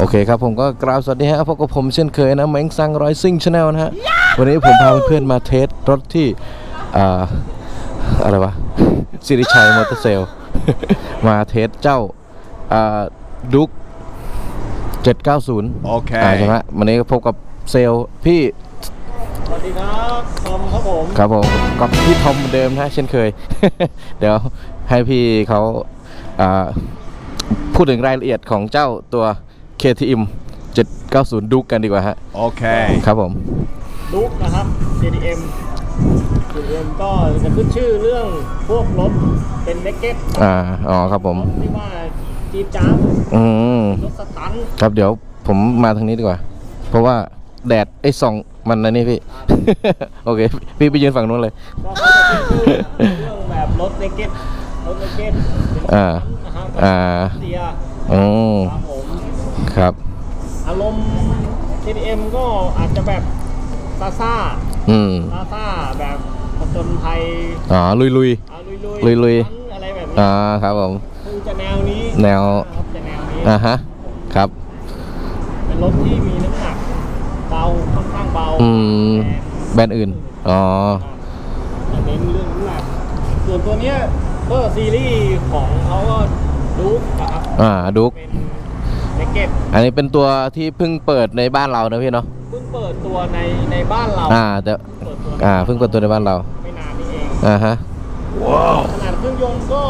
โอเคครับผมก็กราบสวัสดีฮะพบกับผมเช่นเคยนะเม้งซังร้อยซิ่งชาแนลนะฮะวันนี้ผมพาเพื่อนๆมาเทสรถที่อ่าอะไรวะสิริชัยมอเตอร์เซลมาเทสเจ้าอ่าดุ๊ก790โอเคอ่าใช่ไหมวันนี้ก็พบกับเซลล์พี่สวัสดีครับทอมครับผมครับผมกับพี่ทอมเหมือนเดิมนะเช่นเคย เดี๋ยวให้พี่เขาอ่าพูดถึงรายละเอียดของเจ้าตัว KTM 790 ดุ๊กกันดีกว่าฮะ Okay. ครับผมดุ๊กนะครับ JDM JDM ก็จะขึ้นชื่อเรื่องพวกรถเป็นเล็กเก็ตอ่า อ๋อครับผมไม่ว่าจีดจ้าบอืม รถสตันท์ครับเดี๋ยวผมมาทางนี้ดีกว่า เพราะว่าแดดไอ้ส่องมันนะนี่พี่ โอเค พี่ไปยืนฝั่งนู้นเลย ก็เขาจะขึ้นชื่อเรื่องแบบรถเล็กเก็ตรถเล็กเก็ตเป็นรถอ่านะฮะอ่า เสียอืม ครับผม ครับ อารมณ์ KTM ก็อาจจะแบบซาซ่าอืมซาซ่าแบบผจญภัยอ๋อลุยลุยเอาลุยลุยอะไรแบบๆนี้อ่าครับผม คือจะแนวนี้แนวครับจะแนวนี้ อ่าฮะครับ เป็นรถที่มีน้ำหนักเบาค่อนข้างเบาอืม แบรนด์อื่น อ๋อจะเน้นเรื่องน้ำหนัก ส่วนตัวเนี้ยก็ซีรีส์ของเขาก็ดูกนะครับอ่าดุ๊กเป็น เล็กเก็ตอันนี้เป็นตัวที่เพิ่งเปิดในบ้านเรานะพี่เนาะเพิ่งเปิดตัวในในบ้านเราอ่าแต่เปิดตัวอ่าเพิ่งเปิดตัวในบ้านเราไม่นานนี้เองอ่าฮะขนาดเครื่องยนต์ก็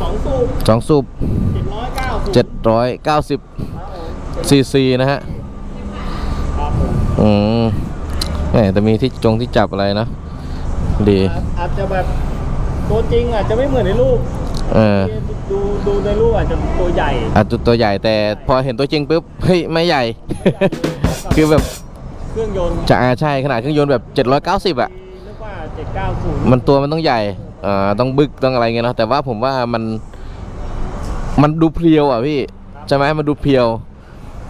สองสูบสองสูบเจ็ดร้อยเก้าสูบ790ซีซีนะฮะครับผมอืมแหมแต่มีที่จงที่จับอะไรนะดีอาจจะแบบตัวจริงอาจจะไม่เหมือนในรูปเออดู ดูในรูปอาจจะตัวใหญ่อาจจะตัวใหญ่แต่พอเห็นตัวจริงปุ๊บเฮ้ยไม่ใหญ่ คือแบบเครื่องยนต์จะอาใช่ขนาดเครื่องยนต์แบบ 790 อะเรียกว่า 790 มันตัวมันต้องใหญ่อ่าต้องบึกต้องอะไรเงี้ยเนอะแต่ว่าผมว่ามันมันดูเพรียวอะพี่ใช่ไหมมันดูเพรียว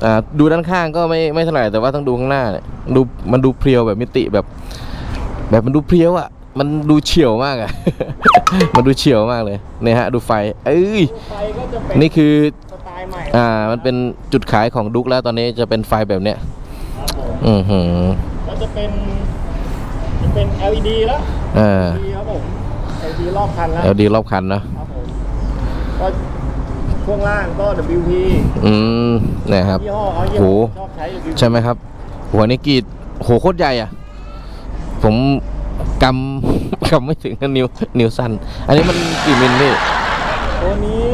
อ่าดูด้านข้างก็ไม่ไม่เท่าไหร่แต่ว่าต้องดูข้างหน้าเนี่ยดูมันดูเพรียวแบบมิติแบบ แบบมันดูเพรียวอะ มันดูเฉียวมากอะมันดูเฉียวมากเลยเนี่ยฮะ ดูไฟ เอ้ย ไฟก็จะเป็นนี่คือ สไตล์ใหม่อ่า มันเป็นจุดขายของดุกแล้วตอนนี้จะเป็นไฟแบบเนี้ย ครับผมอือหือก็จะเป็นจะเป็น LED แล้ว อ่า LED ครับผม LED รอบคันแล้ว แล้วดีรอบคันเนอะครับผมก็ช่วงล่างก็ WP อืมเนี่ยครับ ยี่ห้อเขายี่โหห้อชอบใช้ WP ใช่ไหมครับ หัวนี้กรีดโหโคตรใหญ่อะผม กำกำไม่ถึงนิ้วนิ้วสั้น อันนี้มันกี่มิลพี่ ตัวนี้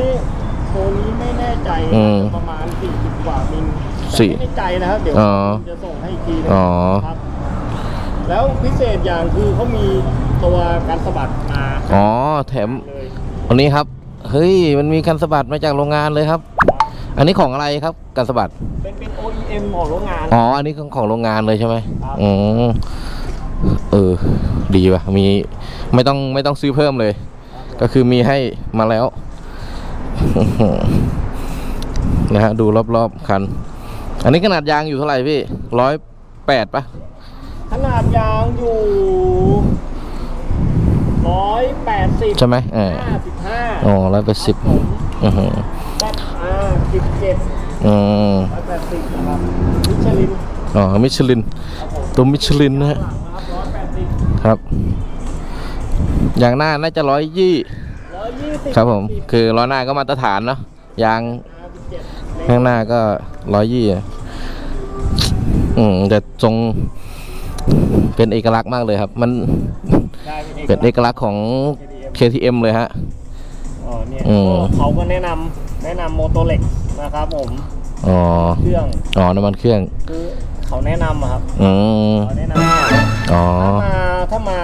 ตัวนี้ไม่แน่ใจอืมประมาณ40กว่ามิลสี่แต่ไม่แน่ใจนะครับเดี๋ยวอ๋อผมจะส่งให้อีกทีนึงอ๋อ ครับ แล้วพิเศษอย่างคือเขามีตัวการสะบัดมาอ๋อแถมเลยวันนี้ครับ เฮ้ยมันมีคันสะบัดมาจากโรงงานเลยครับ อันนี้ของอะไรครับกันสะบัด เป็นเป็น OEM ของโรงงาน อ๋ออันนี้ของของโรงงานเลยใช่ไหมครับ อืม เออ ดีว่ะ มีไม่ต้องไม่ต้องซื้อเพิ่มเลย ก็คือมีให้มาแล้วอื้อหือนะฮะ ดูรอบๆคัน อันนี้ขนาดยางอยู่เท่าไหร่พี่ร้อยแปดปะขนาดยางอยู่ร้อยแปดสิบใช่ไหมเออห้าสิบห้าอ๋อร้อยแปดสิบผมอือหือแปดอาสิบเจ็ดอืมร้อยแปดสิบนะครับมิชลินอ๋อมิชลินครับผมตัวมิชลินนะฮะ ครับ อย่างหน้าน่าจะร้อยยี่ร้อยยี่สิบครับผม คือล้อหน้าก็มาตรฐานเนาะยางสิบเจ็ดข้างหน้าก็ร้อยยี่อะอืมแต่ทรงเป็นเอกลักษณ์มากเลยครับ มันได้เป็นเอกลักษณ์ของ KTM เลยฮะอ๋อเนี่ยอืมเขาก็แนะนำแนะนำโมโตเล็กนะครับผมอ๋อเครื่องอ๋อน้ำมันเครื่องคือ เขาแนะนำอะครับอืมเขาแนะนำอ๋อ ถ้ามาถ้ามา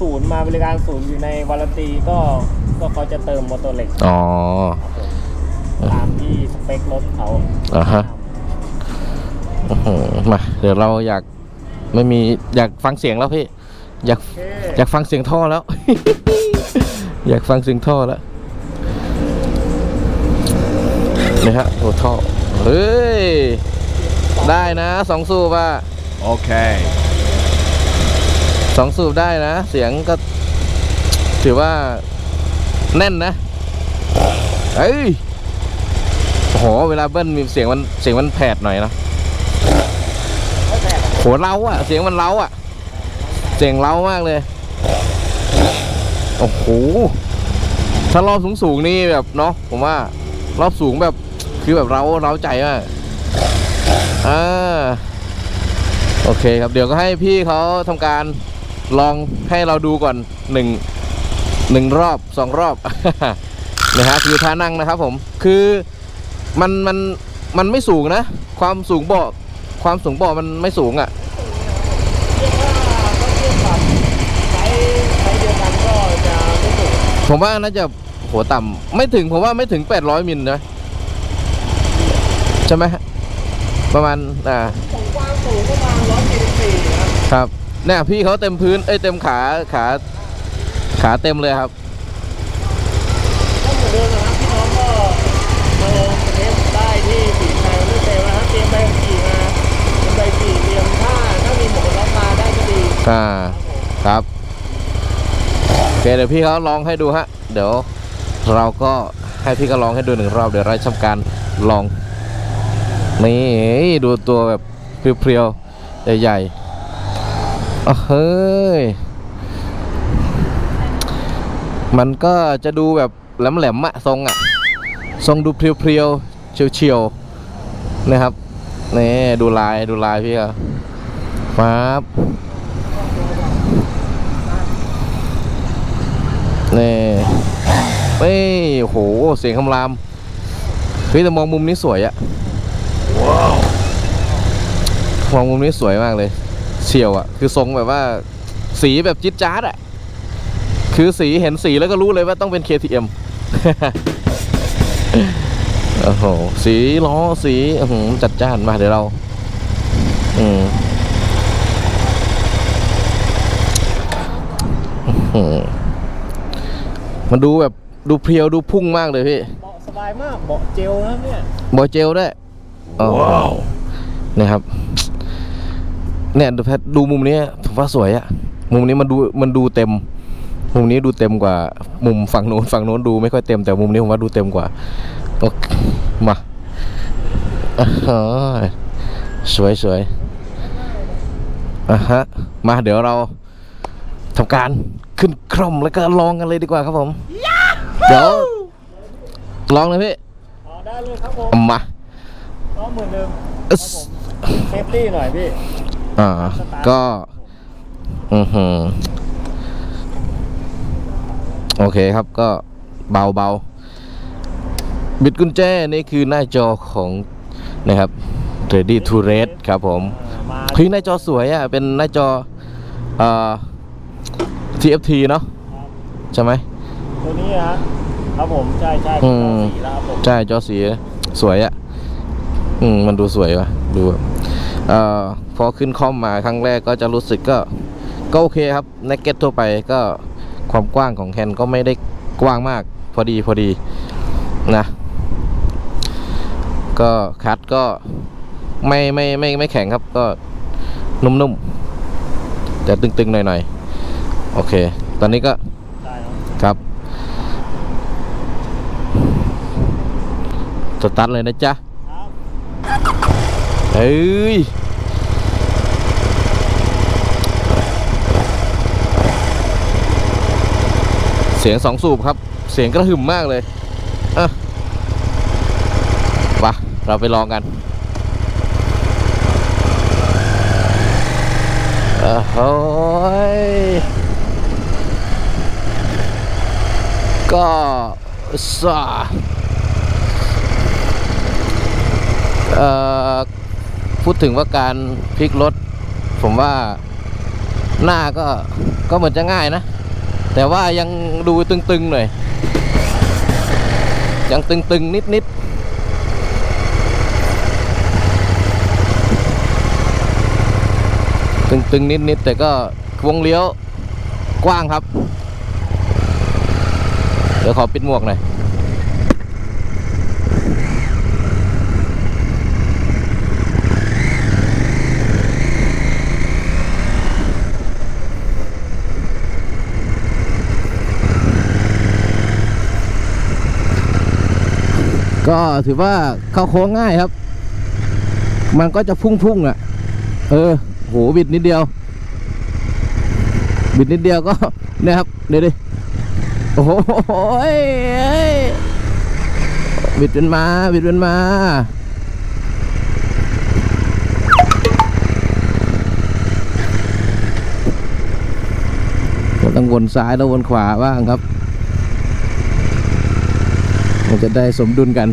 ศูนย์มาบริการศูนย์อยู่ในวารันตีก็ก็เขาจะเติมโมโตเล็กอ๋อ ตามที่สเปครถเขาอ่าฮะ อื้อหือมาเดี๋ยวเราอยากไม่มีอยากฟังเสียงแล้วพี่ อยาก โอเคอยากฟังเสียงท่อแล้ว อยากฟังเสียงท่อแล้วนี่ฮะโอ้ท่อ เฮ้ย ได้นะสองสูบอะ Okay. สองสูบได้นะ เสียงก็ถือว่าแน่นนะเอ้ยโอ้โหเวลาเบิ้ลมีเสียงมันเสียงมันแผดหน่อยนะไม่แพงโหเล้าอะเสียงมันเล้าอะเสียงเล้ามากเลยโอ้โหถ้ารอบสูงสูงๆนี่แบบเนาะผมว่ารอบสูงแบบคือแบบเร้าเร้าใจมาก อ่าโอเคครับเดี๋ยวก็ให้พี่เขาทำการลองให้เราดูก่อนหนึ่งหนึ่งรอบสองรอบนะฮะคือท่านั่งนะครับผมคือมันมันมันไม่สูงนะ ความสูงเบาะความสูงเบาะมันไม่สูงอะ่ะผมว่าน่าจะหัวต่ำไม่ถึงผมว่าไม่ถึง 800 มิลนะใช่ไหมฮะ ประมาณอ่าของกว้างสูงประมาณ174ครับครับเนี่ยพี่เขาเต็มพื้นเอ้ยเต็มขาขาขาเต็มเลยครับก็เหมือนเดิมนะครับพี่น้องก็มาลงเทสได้ที่สีชัยรุ่นเซลนะครับเตรียมใบขับขี่มาเป็นใบขี่เตรียมถ้าถ้ามีหมวกกันน็อกมาได้ก็ดีอ่าครับผมครับโอเคเดี๋ยวพี่เขาลองให้ดูฮะเดี๋ยวเราก็ให้พี่ก็ลองให้ดูหนึ่งรอบเดี๋ยวเราจะทำการลอง นี่ดูตัวแบบเพรียวๆ ใหญ่ๆอ้าวเฮ้ย มันก็จะดูแบบแหลมๆอะทรงอะทรงดูเพรียวๆ เฉียวๆ นะครับ นี่ ดูลายดูลายพี่เขาปั๊บนี่เฮ้ยโอ้โห เสียงคำรามเฮ้ยแต่มองมุมนี้สวยอะ ว้าวมองมุมนี้สวยมากเลยเฉียวอะคือทรงแบบว่า สีแบบจิ๊ดจ๊าดอะคือสีเห็นสีแล้วก็รู้เลยว่าต้องเป็น KTM โอ้โห สีล้อสีอื้อหือจัดจ้านมาเดี๋ยวเรา อืมอื้อหือมันดูแบบดูเพรียวดูพุ่งมากเลยพี่ เบาะสบายมาก เบาะเจลนะครับเนี่ยบอยเจลด้ วยว้าวนี่ครับเนี่ยดูแพทดูมุมนี้ผมว่าสวยอะมุมนี้มันดูมันดูเต็ม มุมนี้ดูเต็มกว่า มุมฝั่งโน้นฝั่งโน้นดูไม่ค่อยเต็มแต่มุมนี้ผมว่าดูเต็มกว่าโอเคมาอ่าฮะสวยสวยอะฮะมาเดี๋ยวเราทำการขึ้นคร่อมแล้วก็ลองกันเลยดีกว่าครับผม เดี๋ยวลองเลยพี่อ๋อได้เลยครับผมเอามา ก็เหมือนเดิมคอึ๊รับสผมเซฟตี้หน่อยพี่ อ่า ก็ อือหือโอเคครับก็เบาเบาๆบิดกุญแจนี่คือหน้าจอของนะครับ Ready to Red ครับผมอ่ามาเฮ้ยหน้าจอสวยอะ่ะ เป็นหน้าจอเอ่อ TFT เนาะครับใช่ไหมตัวนี้ฮะครับผม ใช่ใช่อืเป็นมสีแล้วครับผม ใช่ จอสี สวยอะ่ะ อืมมันดูสวยว่ะดูแบบเอ่อพอขึ้นคอมมาครั้งแรกก็จะรู้สึกก็ก็โอเคครับในเก็ตทั่วไปก็ความกว้างของแฮนก็ไม่ได้กว้างมาก พอดีพอดีนะก็คัดก็ไม่ไม่ไม่ไม่แข็งครับก็นุ่มๆแต่ตึงๆหน่อยๆ โอเค ตอนนี้ก็ครับครับสตาร์ทเลยนะจ๊ะ เฮ้ยเสียงสองสูบครับ เสียงกระหึ่มมากเลยอะปะเราไปลองกันโอ้โหยก็สาเอ่อ พูดถึงว่าการพลิกรถ ผมว่าหน้าก็ก็เหมือนจะง่ายนะ แต่ว่ายังดูตึงๆหน่อย ยังตึงๆ นิดๆตึงๆ นิดๆ แต่ก็วงเลี้ยวกว้างครับ เดี๋ยวขอปิดหมวกหน่อย ก็ถือว่าเข้าโค้งง่ายครับ มันก็จะพุ่งๆอะ เออ โหบิดนิดเดียว บิดนิดเดียวก็เนี่ยครับเดี๋ยวดิโอ้โหบิดเป็นมาบิดเป็นมาต้องวนซ้ายแล้ววนขวาบ้างครับ มันจะได้สมดุลกัน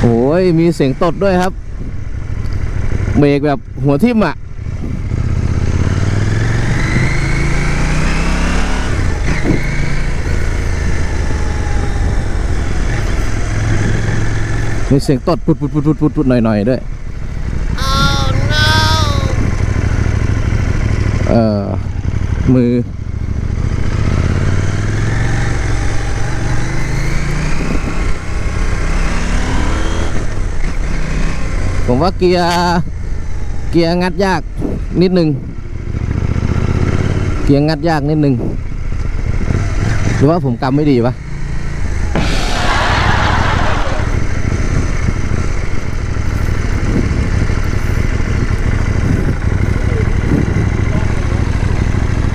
โอ้ย มีเสียงตดด้วยครับ เบรกแบบหัวทิ่มอะ มีเสียงตดปุดปุดปุดปุดปุดปุดหน่อยหน่อยๆด้วยเอ่อมือ ว่าเกียร์เกียร์งัดยากนิดนึงเกียร์งัดยากนิดนึงหรือว่าผมกำไม่ดีปะ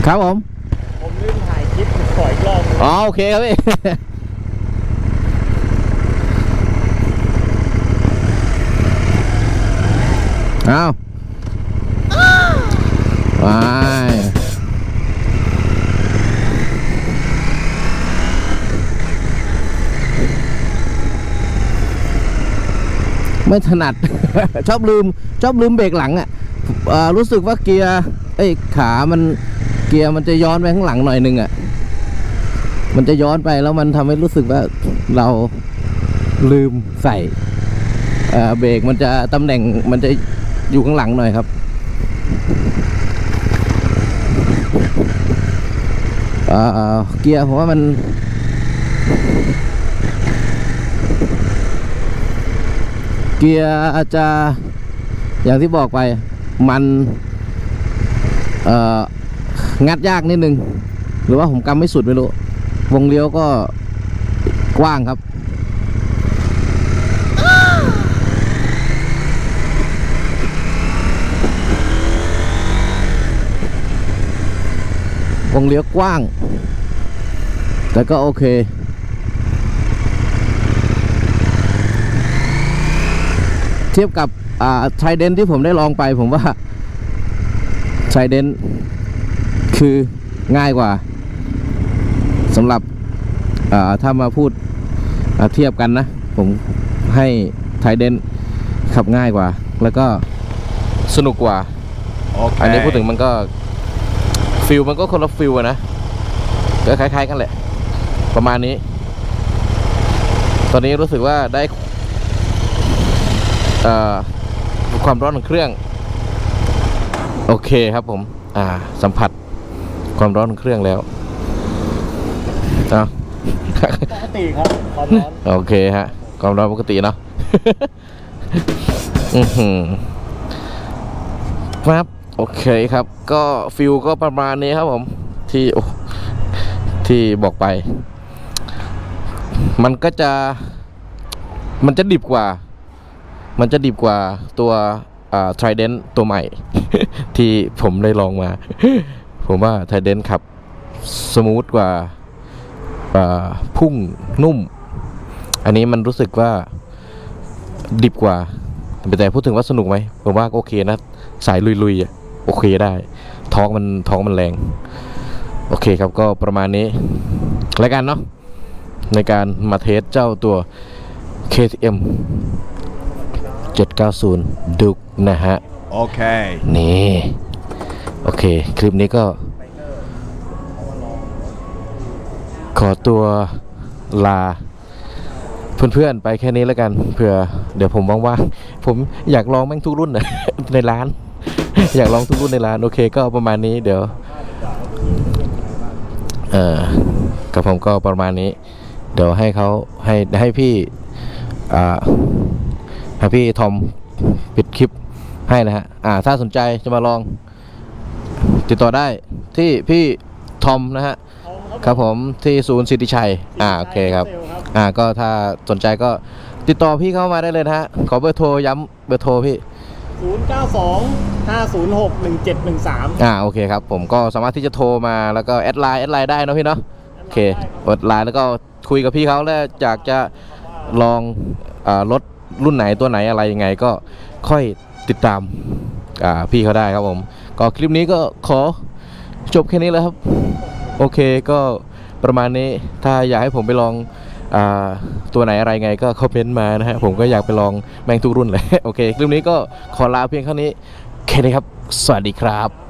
ครับผม ผมลืมถ่ายคลิปขออีกรอบหนึ่งอ๋อโอเคครับพี่ อาไปไม่ถนัด ชอบลืม ชอบลืมเบรกหลังอะอ่อรู้สึกว่าเกียร์เอ้ขามันเกียร์มันจะย้อนไปข้างหลังหน่อยนึงอะ มันจะย้อนไปแล้วมันทำให้รู้สึกว่าเราลืมใส่เบรกมันจะตำแหน่งมันจะ อยู่ข้างหลังหน่อยครับเกียร์ผมว่ามัน เกียร์อาจจะอย่างที่บอกไปมันงัดยากนิดนึง หรือว่าผมกำไม่สุดไม่รู้ วงเลี้ยวก็กว้างครับ วงเลี้ยวกว้าง แต่ก็โอเค เทียบกับอ่าไทเดนที่ผมได้ลองไปผมว่าไทเดนคือง่ายกว่าสำหรับอ่าถ้ามาพูดอ่าเทียบกันนะ ผมให้ไทเดนขับง่ายกว่า แล้วก็สนุกกว่าอันนี้พูดถึงมันก็ ฟิลมันก็คนละฟิลอะนะก็คล้าย ๆ กันแหละ ประมาณนี้ ตอนนี้รู้สึกว่าได้เอ่อความร้อนของเครื่อง โอเคครับผม อ่า สัมผัสความร้อนของเครื่องแล้วเอาปกติครับความร้อนโอเคฮะ ความร้อนปกติเนาะอือหือครับ โอเคครับ ก็ฟิลก็ประมาณนี้ครับผมที่ที่บอกไป มันก็จะ มันจะดิบกว่า มันจะดิบกว่าตัวอ่า Trident ตัวใหม่ ที่ผมได้ลองมา ผมว่า Trident ขับสมูทกว่าพุ่งนุ่ม อันนี้มันรู้สึกว่าดิบกว่า แต่พูดถึงว่าสนุกไหมผมว่าโอเคนะ สายลุยๆอะ โอเคได้ ท้องมันท้องมันแรง โอเคครับก็ประมาณนี้แล้วกันเนาะในการมาเทสเจ้าตัว KTM 790ดุกนะฮะ Okay. นี่ โอเค คลิปนี้ก็ ขอตัวลา เพื่อนๆ ไปแค่นี้แล้วกันเผื่อ เดี๋ยวผมว่างๆผมอยากลองแม่งทุกรุ่นนะในร้าน อยากลองทุกรุ่นในร้านโอเคก็ประมาณนี้เดี๋ยวเออกับผมก็ประมาณนี้ เดี๋ยวให้เขาให้ให้พี่อ่าให้พี่ทอมปิดคลิปให้นะฮะอ่าถ้าสนใจจะมาลอง ติดต่อได้ที่พี่ทอมนะฮะคครับผมที่ศูนย์สิทธิชัย อ่าโอเคครับ อ่าก็ถ้าสนใจก็ติดต่อพี่เข้ามาได้เลยนะฮะขอเบอร์โทรย้ำเบอร์โทรพี่ ศูนย์เก้าสองห้าศูนย์หกหนึ่งเจ็ดหนึ่งสามอ่าโอเคครับ ผมก็สามารถที่จะโทรมาแล้วก็แอดไลน์แอดไลน์ได้เนอะพี่เนาะโอเคแอดไลน์แล้วก็คุยกับพี่เขาแล้วอยากจะลองอารถรุ่นไหนตัวไหนอะไรยังไงก็ค่อยติดตามอ่าพี่เขาได้ครับผม ก็คลิปนี้ก็ขอจบแค่นี้แล้วครับ โอเคก็ประมาณนี้ถ้าอยากให้ผมไปลองอา ตัวไหนอะไรไงก็คอมเมนต์มานะฮะผมก็อยากไปลองแม่งทุกรุ่นเลย โอเคคลิปนี้ก็ขอลาเพียงเท่านี้แค่นี้ครับ สวัสดีครับ